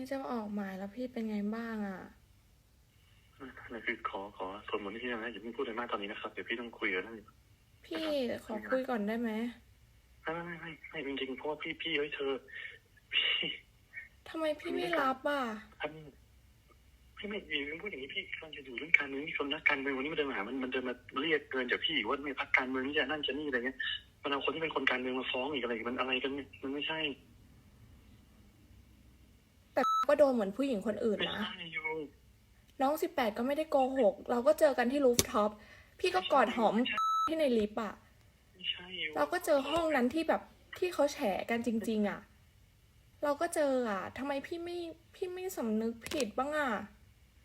นี่จะออกหมายแล้วพี่เป็นไงบ้างอะนั่นคือขอขอส่วนบนที่นะอย่าเพิ่งพูดอะไรมากตอนนี้นะครับเดี๋ยวพี่ต้องคุยกับท่านอยู่พี่ขอคุยก่อนได้ไหมไม่ไม่ไม่ไม่ไม่จริงๆเพราะว่าพี่พี่เฮ้ยเธอ พี่ทำไมพี่ไม่รับอะท่านพี่ไม่ดีพูดอย่างนี้พี่กำลังจะอยู่เรื่องการเมืองนี่คนนักการเมืองวันนี้มันเดินมาหามันมันเดินมาเรียกเกินจากพี่ว่าไม่พักการเมืองนี่จะนั่นจะนี่อะไรเงี้ยมันเอาคนที่เป็นคนการเมืองมาฟ้องอีกอะไรอีกมันอะไรกันเนี่ยมันไม่ใช่ แต่ก็โดนเหมือนผู้หญิงคนอื่นไม่นะใช่อยู่น้องสิบแปดก็ไม่ได้โกหก เราก็เจอกันที่รูฟท็อป พี่ก็กอดหอมที่ในลิฟต์อะไม่ใช่อยู่เราก็เจอห้องนั้นที่แบบที่เขาแฉกันจริง ๆ อะ เราก็เจออะทำไมพี่ไม่พี่ไม่สำนึกผิดบ้างอะ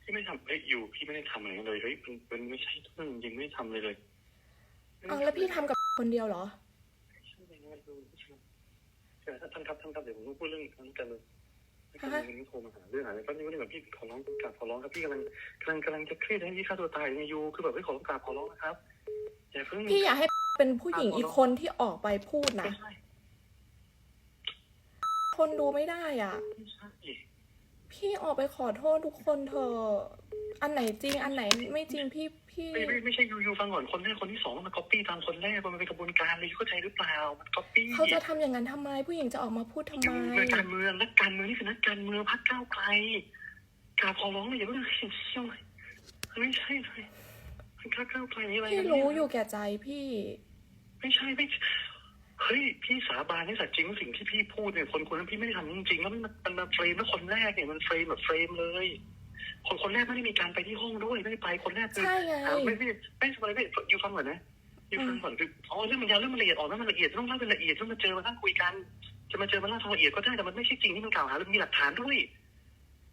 พี่ไม่ทำเอ้ยอยู่ พี่ไม่ได้ทำอะไรเลยเฮ้ยมันมันไม่ใช่เรื่องจริงไม่ได้ทำเลยเลยเอาแล้วพี่ทำกับคนเดียวเหรอใช่ไหมครับดูเออท่านครับท่านครับเดี๋ยวผมต้องพูดเรื่องนั้นกันเลยท่านกำลังโทรมาหาเรื่องอะไรก็นี่ว่านี่แบบพี่ขอร้องกราบขอร้องครับพี่กำลังกำลังกำลังจะเครียดให้พี่ฆ่าตัวตายไงยูคือแบบไม่ขอร้องกราบขอร้องนะครับอย่าเพิ่งพี่อยากให้เป็นผู้หญิงอีกคนที่ออกไปพูดนะไม่ใช่คนดูไม่ได้อะไม่ใช่ พี่ออกไปขอโทษทุกคนเถอะอันไหนจริง อันไหนไม่จริงพี่พี่ ไม่ไม่ไม่ใช่ยูยูฟังก่อนคนแรกคนที่สองมันก๊อปปี้ตามคนแรกมันเป็นกระบวนการเลยเข้าใจหรือเปล่ามันก๊อปปี้เขาจะทำอย่างนั้นทำไม ผู้หญิงจะออกมาพูดทำไมยูนักการเมืองนักการเมืองนี่คือนักการเมืองพักก้าวไกลกราบขอร้องเลยอย่าเพิ่งเชี่ยวเลยไม่ใช่เลยพักก้าวไกลนี่อะไรพี่กันเนี่ยรู้อยู่แก่ใจพี่ ไม่ใช่ไม่ใช่ เฮ้ยพี่สาบานให้สัตว์จริงว่าสิ่งที่พี่พูดเนี่ยคนคนนั้นพี่ไม่ได้ทำจริงๆแล้วมันมันมาเฟรมแล้วคนแรกเนี่ยมันเฟรมแบบเฟรมเลย คนคนแรกไม่ได้มีการไปที่ห้องด้วยไม่ได้ไปคนแรกคือใช่ไงอ่าไม่ไม่ไม่สบายไม่อยู่ฟังก่อนนะอยู่ฟังก่อนคืออ๋อเรื่องมันยาวเรื่องมันละเอียดออกแล้วมันละเอียดต้องเล่าเป็นละเอียดต้องมาเจอมานั่งคุยกัน จะมาเจอมาเล่าทางละเอียดก็ได้แต่มันไม่ใช่จริงที่มันกล่าวหาแล้วมีหลักฐานด้วย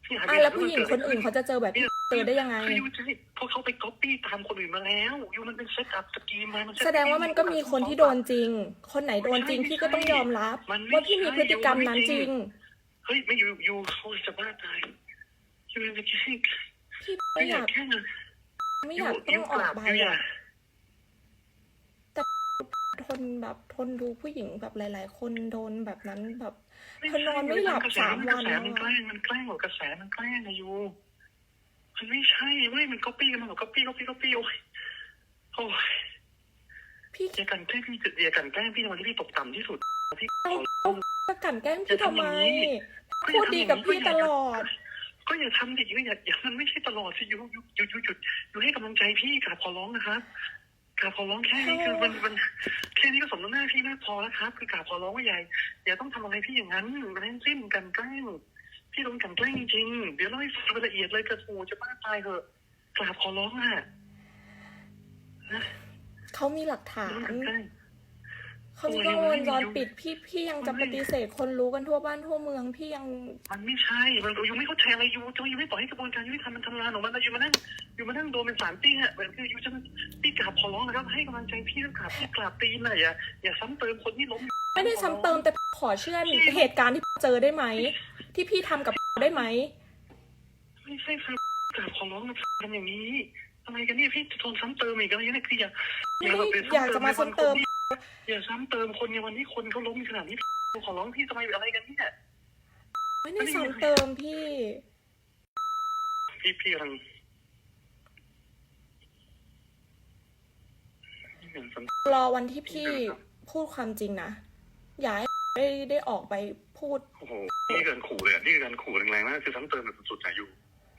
พี่หาอะแล้วผู้หญิงคนอื่นเขาจะเจอแบบพี่ เจอได้ยังไงคือยูจะเพราะเขาไปก๊อปปี้ตามคนอื่นมาแล้วยูมันเป็นเซตอัพสกีมมามันแสดงว่ามันก็มีคนที่โดนจริง คนไหนโดนจริงพี่ก็ต้องยอมรับว่าพี่มีพฤติกรรมนั้นจริงเฮ้ยไม่ยูยูโอ้ยจะบ้าตายยูไม่ใช่พี่ไม่ไม่อยากกอายแค่นั้นไม่อยากต้องออกไปยูอย่าอะทนแบบทนดูผู้หญิงแบบหลาย ๆ คนโดนแบบนั้นแบบเธอนอนไม่หลับสามวันกระแสแล้วมันแกอะล้งมันแกล้งหรอกระแสมันแกล้งนะยู มันไม่ใช่เว้ยมันก๊อปปี้กันมาหรอกก๊อปปี้ก๊อปปี้ก๊อปปี้โอ้ยโอ้ยพี่อย่ากันแกล้งพี่อย่ากันแกล้งพี่ในวันที่พี่ตกต่ำที่สุดพี่ขอจะกลั่นแกล้งพี่ทำไมพูดดีกับพี่ตลอด ก็อย่าทำดิอย่าอย่ามันไม่ใช่ตลอดสิยูยูยูยูหยุดยูให้กำลังใจพี่กราบขอร้องนะครับกราบขอร้องแค่นี้คือมันมันแค่นี้ก็สมน้ำหน้าพี่มากพอแล้วครับ คือกราบขอร้องว่าใหญ่อย่าต้องทำอะไรพี่อย่างนั้นมันทั้งสิ้นกันแกล้ง พี่โดนกลันแกล้งจริงๆเดี๋ยวเล่าให้ฟังละเอียดเลยกระทูจะบ้าตายเหอะกราบขอร้องอะเขามีหลักฐาโดนนกลันแกล้งเขามีกล้องวงจรปิดพี่พี่ยังจะปฏิเสธคนรู้กันทั่วบ้านทั่วเมืองพี่ยัง มันไม่ใช่ มันยูไม่เข้าใจอะไรยูจะยูไม่ปล่อยให้กระบวนการยุติธรรมมันทำงานของมันแล้วยูมานั่งยูมานั่งโดนเป็นสารตี้ฮะแบบคือยูจะพี่กราบขอร้องนะครับ ให้กำลังใจพี่แล้วกราบพี่กราบตีนหน่อยอย่าอย่าซ้ำเติมคนที่ล้มไม่ได้ซ้ำเติมแต่ขอเชื่อเหตุการณ์ที่เจอได้ไหม ที่พี่ทำกับได้ไหมไม่ใช่คือกราบขอร้องนะทำอย่างนี้อะไรกันเนี่ยพี่จะโดนซ้ำเติมอีกอะไรเนี่ยคืออย่าไม่ได้อยากจะมาซ้ำเติมอย่าซ้ำเติมคนในวันที่คนเขาล้มขนาดนี้ขอร้องพี่ทำไมอะไรกันเนี่ยไม่ได้ซ้ำเติมพี่ พี่พี่กำลังพี่กำลังซ้ำรอวันที่พี่พูดความจริงนะอย่าให้ได้ได้ออกไป พูด โอ้โหนี่คือการขู่เลยอะนี่คือการขู่แรงๆมากคือซ้ำเติมแบบสุดๆอะอยู่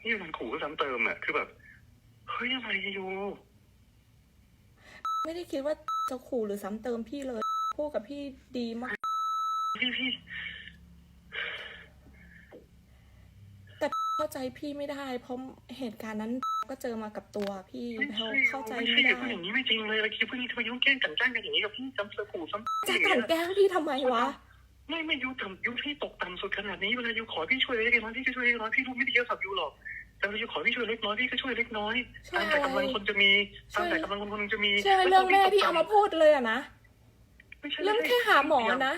นี่คือการขู่ก็ซ้ำเติมอะคือแบบเฮ้ยอะไรอยู่ไม่ได้คิดว่าจะขู่หรือซ้ำเติมพี่เลย พูดกับพี่ดีมาก พี่พี่แต่เข้าใจพี่ไม่ได้ เพราะเหตุการณ์นั้นก็เจอมากับตัวพี่ไม่เขาใช่เข้าใจไม่ไม่ใช่อย่าได้พูดอย่างนี้ไม่จริงเลยอะไรคิดพูดนี้ทำไมยุ่งแกล้งกันแกล้งกันอย่างนี้กับพี่ซ้ำเติมขู่ซ้ำจะกลั่นแกล้งพี่ทำไมวะ ไม่ไม่ยูต่ำยูพี่ตกต่ำสุดขนาดนี้เวลายูขอพี่ช่วยเล็กน้อยพี่ก็ช่วยเล็กน้อยพี่รู้ไม่ได้เยอะสับยูหรอกแต่เวลายูขอพี่ช่วยเล็กน้อยพี่ก็ช่วยเล็กน้อยใช่ตามแต่กำลังคนจะมีตามแต่กำลังคนคนหนึงจะมีใช่เรื่องแม่ที่เอามาพูดเลยอะนะไม่ใช่เรื่องแค่หาหมอนะ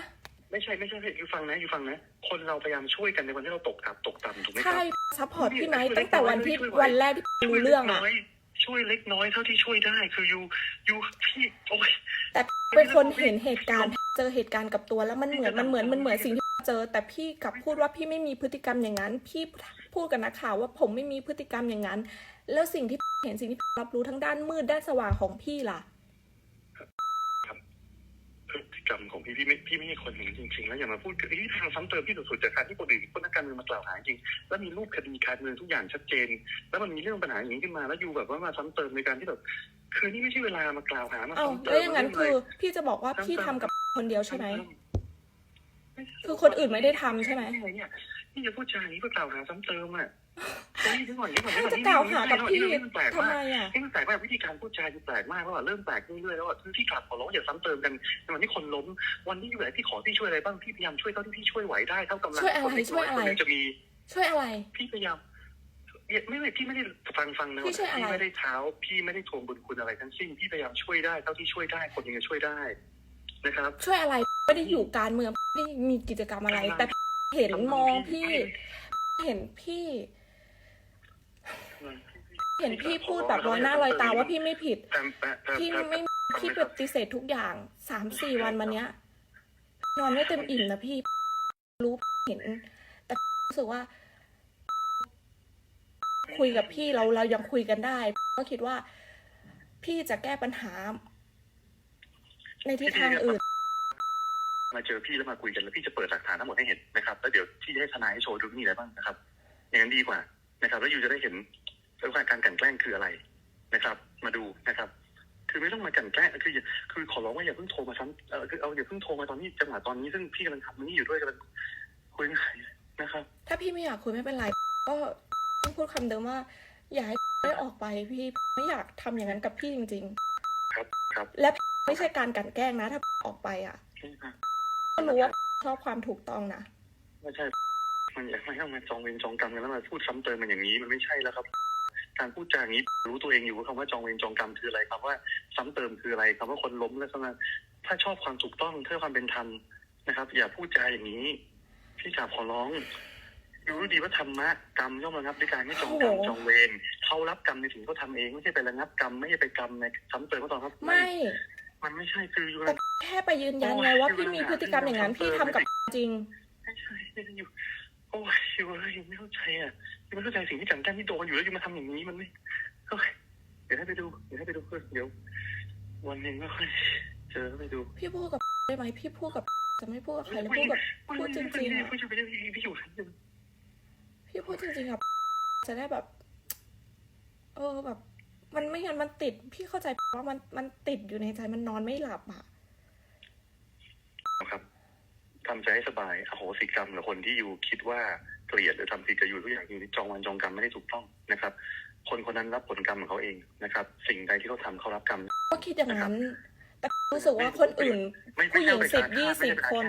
ไม่ใช่ไม่ใช่ยูฟังนะยูฟังนะ คนเราพยายามช่วยกันในวันที่เราตกอับตกต่ำถูกไหมคใช่รับซัพพอร์ตพี่ไนท์ตั้งแต่วันที่วันแรกที่รู้เรื่องอะช่วยเล็กน้อยเท่าที่ช่วยได้คือยูยูพี่โอ้ยแต่เป็นคนเห็นเหตุการณ์ เจอเหตุการณ์กับตัวแล้วมันเหมือนมันเหมือนมันเหมือนสิ่งที่เจอ แต่พี่กลับพูดว่าพี่ไม่มีพฤติกรรมอย่างนั้น พี่พูดกับนักข่าวว่าผมไม่มีพฤติกรรมอย่างนั้น แล้วสิ่งที่เห็นสิ่งที่รับรู้ทั้งด้านมืดด้านสว่างของพี่ล่ะพฤติกรรมของพี่พี่ไม่พี่ไม่ใช่คนอย่างนั้นจริงๆ แล้วอย่ามาพูดกับพี่ทางซ้ำเติมพี่สุดๆจากการที่คนอื่นคนนักการเมืองมากล่าวหาจริง แล้วมีรูปคดีการเมืองทุกอย่างชัดเจน แล้วมันมีเรื่องปัญหาอย่างนี้ขึ้นมา แล้วอยู่แบบว่ามาซ้ำเติมในการที่แบบคือนี่ไม่ใช่เวลามากล่าวหามาเอ้าซ้ำเติมแล้วอย่างนั้นเรื่คืออะไรพี่จะบอกว่าพี่ทำกับ คนเดียวใช่ไหมไม่ใช่คือคนอื่นไม่ได้ทำใช่ไหมไม่เนี่ยพี่จะพูดจาอย่างนี้เพื่อกล่าวหาซ้ำเติมอะเฮ้ยเดี๋ยวก่อนเดี๋ยวก่อนเดี๋ยวก่อนจะกล่าวหากับพี่นี่มันแปลกทำมากไมอะนี่มันแปลกมากวิธีการพูดจาคือแปลกมากแล้วอะเริ่มแปลกเรื่อยๆแล้วอะคือที่กลับขอร้องอย่าซ้ำเติมกันในวันที่คนล้ม วันที่อยู่ไหนพี่ขอพี่ช่วยอะไรบ้างพี่พยายามช่วยเท่าที่พี่ช่วยไหวได้เท่ากำลังช่วยอะไรคนเล็กช่วยอะไร คนหนึ่งจะมี ช่วยอะไร พี่พยายามเนี่ยไม่ไม่พี่ไม่ได้ฟังฟังนะพี่ช่วยอะไร พี่ไม่ได้เท้า พี่ไม่ได้ทวงบุญคุณอะไรทั้งสิ้น พี่พยายามช่วยได้เท่าที่ช่วยได้คนหนึงจะช่วยได้ นะครับ ช่วยอะไรไม่ได้อยู่การเมืองไม่ได้มีกิจกรรมอะไร แต่เห็นมองพี่เห็นพี่ เห็นพี่พูดแบบลอยหน้าลอยตาว่าพี่ไม่ผิดแต่แต่แต่พี่แต่ไม่พี่ปฏิเสธทุกอย่างสามสี่วันมาเนี้ย นอนไม่เต็มอิ่มนะพี่รู้เห็น แต่รู้สึกว่า คุยกับพี่เราเรายังคุยกันได้ ก็คิดว่า พี่จะแก้ปัญหา ในทิศทางอื่น มาเจอพี่แล้วมาคุยกันแล้วพี่จะเปิดหลักฐานทั้งหมดให้เห็นนะครับแล้วเดี๋ยวพี่จะให้ทนายให้โชว์ดูมีอะไรบ้างนะครับ อย่างนั้นดีกว่านะครับ แล้วอยู่จะได้เห็นว่าการกลันแกล้งคืออะไรนะครับ มาดูนะครับ คือไม่ต้องมากลันแกล้งคืออย่าคือขอร้องว่าอย่าเพิ่งโทรมาซ้ำเออคือเอาอย่าเพิ่งโทรมาตอนนี้จังหวะตอนนี้ซึ่งพี่กำลังทำนี่อยู่ด้วยกำลังคุยไม่ได้นะครับ ถ้าพี่ไม่อยากคุยไม่เป็นไรก็ต้องพูดคำเดิมว่าอย่าให้ได้ออกไปพี่ไม่อยากทำอย่างนั้นกับพี่จริงครับครับๆและ ไม่ใช่การกลันแกล้งนะ ถ้าออกไปอะก็รู้ว่าชอบความถูกต้องนะไม่ใช่ มันอยากไม่ต้องมาจองเวรจองกรรมกันแล้วมาพูดซ้ำเติมมันอย่างนี้มันไม่ใช่แล้วครับ การพูดจาอย่างนี้รู้ตัวเองอยู่ว่าคำว่าจองเวรจองกรรมคืออะไรคำว่าซ้ำเติมคืออะไรคำว่าคนล้มแล้วก็มาถ้าชอบความถูกต้องเพื่อความเป็นธรรมนะครับ อย่าพูดจาอย่างนี้พี่กราบขอร้องรู้ดีว่าธรรมะกรรมย่อมระงับด้วยการไม่จองกรรมโอ้โหจองเวรเขารับกรรมในสิ่งที่เขาทำเองไม่ใช่ไประงับกรรมไม่ใช่ไปกรรมในซ้ำเติมเขาตอนครับไม่ มันไม่ใช่คืออยู่แต่แค่ไปยืนยันไงว่าพี่มีพฤติกรรมอย่างนั้นพี่ทำกับจริง ไม่ใช่ไม่ใช่อยู่โอ้ยอยู่เลยยังไม่เข้าใจอะยังไม่เข้าใจสิ่งที่จังแก้มที่โดนอยู่แล้วยังมาทำอย่างนี้มันไม่โอ้ยเดี๋ยวให้ไปดูเดี๋ยวให้ไปดูเดี๋ยววันหนึ่งก็ค่อยเจอแล้วไปดู พี่พูดกับได้ไหมพี่พูดกับจะไม่พูดกับใครแล้วพูดกับพูดจริงๆอะพูดจริงๆพี่อยู่ชั้นหนึ่งพี่พูดจริงๆกับจะได้แบบ เออแบบ มันไม่งั้นมันติด พี่เข้าใจว่ามันมันติดอยู่ในใจมันนอนไม่หลับอะนะครับทำใจให้สบายอโหสิกรรมกับคนที่อยู่คิดว่าเกลียดหรือทำผิดกับอยู่ทุกอย่างอยู่ที่จองวันจองกรรมไม่ได้ถูกต้องนะครับ คนคนนั้นรับผลกรรมของเขาเองนะครับ สิ่งใดที่เขาทำเขารับกรรมก็คิดอย่างนั้น แต่รู้สึกว่าคนอื่นไม่ผู้หญิงไม่ใช่สิบไปยี่อาฆาตสิบไม่ใช่ไปอาฆาตคน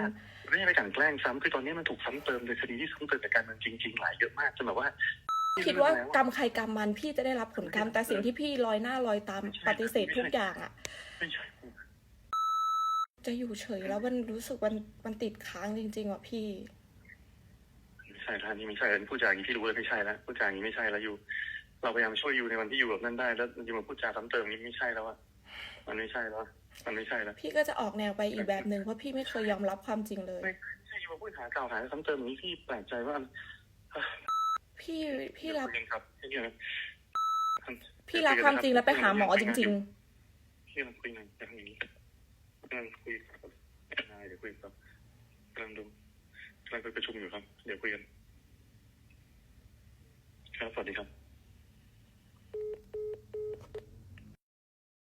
ไม่ใช่ไปกลั่นแกล้งซ้ำคือตอนนี้มันถูกซ้ำเติมโดยคดีที่ซ้ำเติมจากการเมืองจริง ๆ หลายเยอะมากจนแบบว่า คิดว่ากรรมใครกรรมมันพี่จะได้รับผลกรรมแต่สิ่งที่พี่ลอยหน้าลอยตามปฏิเสธทุกอย่างอะไม่ใช่จะอยู่เฉยแล้วมันรู้สึกมันมันติดค้างจริงๆว่ะพี่ไม่ใช่ท่านนี่ไม่ใช่แล้วพูดจาอย่างนี้พี่รู้เลยไม่ใช่แล้วพูดจาอย่างนี้ไม่ใช่แล้วอยู่ เราพยายามช่วยอยู่ในวันที่อยู่แบบนั้นได้ แล้วอยู่มาพูดจาซ้ำเติมนี่ไม่ใช่แล้วอะมันไม่ใช่แล้วมันไม่ใช่แล้วพี่ก็จะออกแนวไปอีกแบบหนึ่งเพราะพี่ไม่เคยยอมรับความจริงเลยไม่ใช่อยู่มาพูดหากล่าวหาซ้ำเติมอย่างนี้พี่แปลกใจว่าอัน พี่พี่รับพี่รับความจริงแล้วไปหาหมอจริง ๆ พี่รัคุยงานทางนี้กำลังคุยกับนายเดี๋ยวคุยกับกำลังดูกำลังไปประชุมอยู่ครับ เดี๋ยวคุยกัน ครับ สวัสดีครับ